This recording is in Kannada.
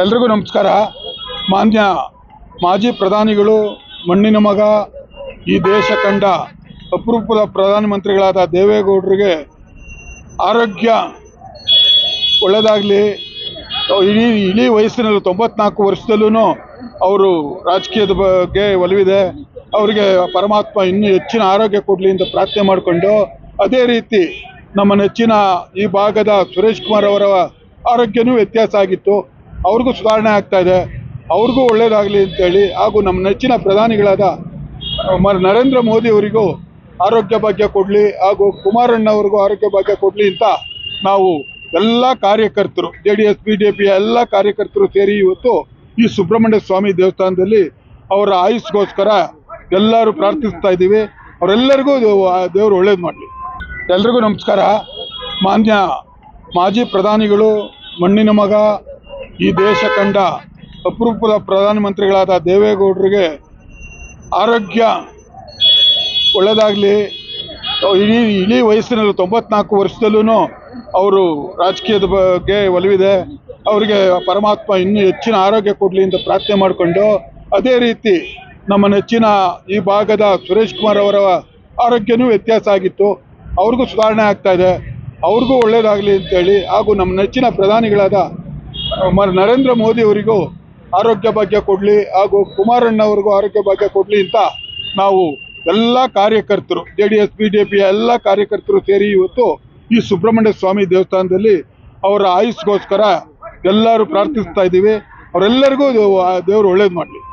ಎಲ್ರಿಗೂ ನಮಸ್ಕಾರ. ಮಾನ್ಯ ಮಾಜಿ ಪ್ರಧಾನಿಗಳು, ಮಣ್ಣಿನ ಮಗ, ಈ ದೇಶ ಕಂಡ ಅಪರೂಪದ ಪ್ರಧಾನಮಂತ್ರಿಗಳಾದ ದೇವೇಗೌಡರಿಗೆ ಆರೋಗ್ಯ ಒಳ್ಳೆಯದಾಗಲಿ ಇಡೀ ಇಡೀ ವಯಸ್ಸಿನಲ್ಲಿ ತೊಂಬತ್ನಾಲ್ಕು ವರ್ಷದಲ್ಲೂ ಅವರು ರಾಜಕೀಯದ ಬಗ್ಗೆ ಒಲವಿದೆ. ಅವರಿಗೆ ಪರಮಾತ್ಮ ಇನ್ನೂ ಹೆಚ್ಚಿನ ಆರೋಗ್ಯ ಕೊಡಲಿ ಅಂತ ಪ್ರಾರ್ಥನೆ ಮಾಡಿಕೊಂಡು, ಅದೇ ರೀತಿ ನಮ್ಮ ನೆಚ್ಚಿನ ಈ ಭಾಗದ ಸುರೇಶ್ ಕುಮಾರ್ ಅವರ ಆರೋಗ್ಯನೂ ವ್ಯತ್ಯಾಸ ಆಗಿತ್ತು. ಅವ್ರಿಗೂ ಸುಧಾರಣೆ ಆಗ್ತಾ ಇದೆ. ಅವ್ರಿಗೂ ಒಳ್ಳೇದಾಗಲಿ ಅಂತೇಳಿ ಹಾಗೂ ನಮ್ಮ ನೆಚ್ಚಿನ ಪ್ರಧಾನಿಗಳಾದ ನರೇಂದ್ರ ಮೋದಿ ಅವರಿಗೂ ಆರೋಗ್ಯ ಭಾಗ್ಯ ಕೊಡಲಿ ಹಾಗೂ ಕುಮಾರಣ್ಣ ಅವ್ರಿಗೂ ಆರೋಗ್ಯ ಭಾಗ್ಯ ಕೊಡಲಿ ಅಂತ ನಾವು ಎಲ್ಲ ಕಾರ್ಯಕರ್ತರು J D S B J ಪಿಯ ಎಲ್ಲ ಕಾರ್ಯಕರ್ತರು ಸೇರಿ ಇವತ್ತು ಈ ಸುಬ್ರಹ್ಮಣ್ಯ ಸ್ವಾಮಿ ದೇವಸ್ಥಾನದಲ್ಲಿ ಅವರ ಆಯುಸ್ಗೋಸ್ಕರ ಎಲ್ಲರೂ ಪ್ರಾರ್ಥಿಸ್ತಾ ಇದ್ದೀವಿ. ಅವರೆಲ್ಲರಿಗೂ ದೇವರು ಒಳ್ಳೇದು ಮಾಡಲಿ. ಎಲ್ರಿಗೂ ನಮಸ್ಕಾರ. ಮಾನ್ಯ ಮಾಜಿ ಪ್ರಧಾನಿಗಳು, ಮಣ್ಣಿನ ಮಗ ಈ ದೇಶ ಕಂಡ ಅಪರೂಪದ ಪ್ರಧಾನಮಂತ್ರಿಗಳಾದ ದೇವೇಗೌಡರಿಗೆ ಆರೋಗ್ಯ ಒಳ್ಳೆಯದಾಗಲಿ ಇಡೀ ಇಡೀ ವಯಸ್ಸಿನಲ್ಲಿ ತೊಂಬತ್ನಾಲ್ಕು ವರ್ಷದಲ್ಲೂ ಅವರು ರಾಜಕೀಯದ ಬಗ್ಗೆ ಒಲವಿದೆ. ಅವರಿಗೆ ಪರಮಾತ್ಮ ಇನ್ನೂ ಹೆಚ್ಚಿನ ಆರೋಗ್ಯ ಕೊಡಲಿ ಅಂತ ಪ್ರಾರ್ಥನೆ ಮಾಡಿಕೊಂಡು ಅದೇ ರೀತಿ ನಮ್ಮ ನೆಚ್ಚಿನ ಈ ಭಾಗದ ಸುರೇಶ್ ಕುಮಾರ್ ಅವರ ಆರೋಗ್ಯನೂ ವ್ಯತ್ಯಾಸ ಆಗಿತ್ತು. ಅವ್ರಿಗೂ ಸುಧಾರಣೆ ಆಗ್ತಾ ಇದೆ. ಅವ್ರಿಗೂ ಒಳ್ಳೆಯದಾಗಲಿ ಅಂತೇಳಿ ಹಾಗೂ ನಮ್ಮ ನೆಚ್ಚಿನ ಪ್ರಧಾನಿಗಳಾದ ನರೇಂದ್ರ ಮೋದಿ ಅವರಿಗೂ ಆರೋಗ್ಯ ಭಾಗ್ಯ ಕೊಡಲಿ ಹಾಗೂ ಕುಮಾರಣ್ಣ ಅವ್ರಿಗೂ ಆರೋಗ್ಯ ಭಾಗ್ಯ ಕೊಡಲಿ ಅಂತ ನಾವು ಎಲ್ಲ ಕಾರ್ಯಕರ್ತರು J D S B J ಪಿಯ ಎಲ್ಲ ಕಾರ್ಯಕರ್ತರು ಸೇರಿ ಇವತ್ತು ಈ ಸುಬ್ರಹ್ಮಣ್ಯ ಸ್ವಾಮಿ ದೇವಸ್ಥಾನದಲ್ಲಿ ಅವರ ಆಯುಸ್ಗೋಸ್ಕರ ಎಲ್ಲರೂ ಪ್ರಾರ್ಥಿಸ್ತಾ ಇದ್ದೀವಿ. ಅವರೆಲ್ಲರಿಗೂ ದೇವರು ಒಳ್ಳೇದು ಮಾಡಲಿ.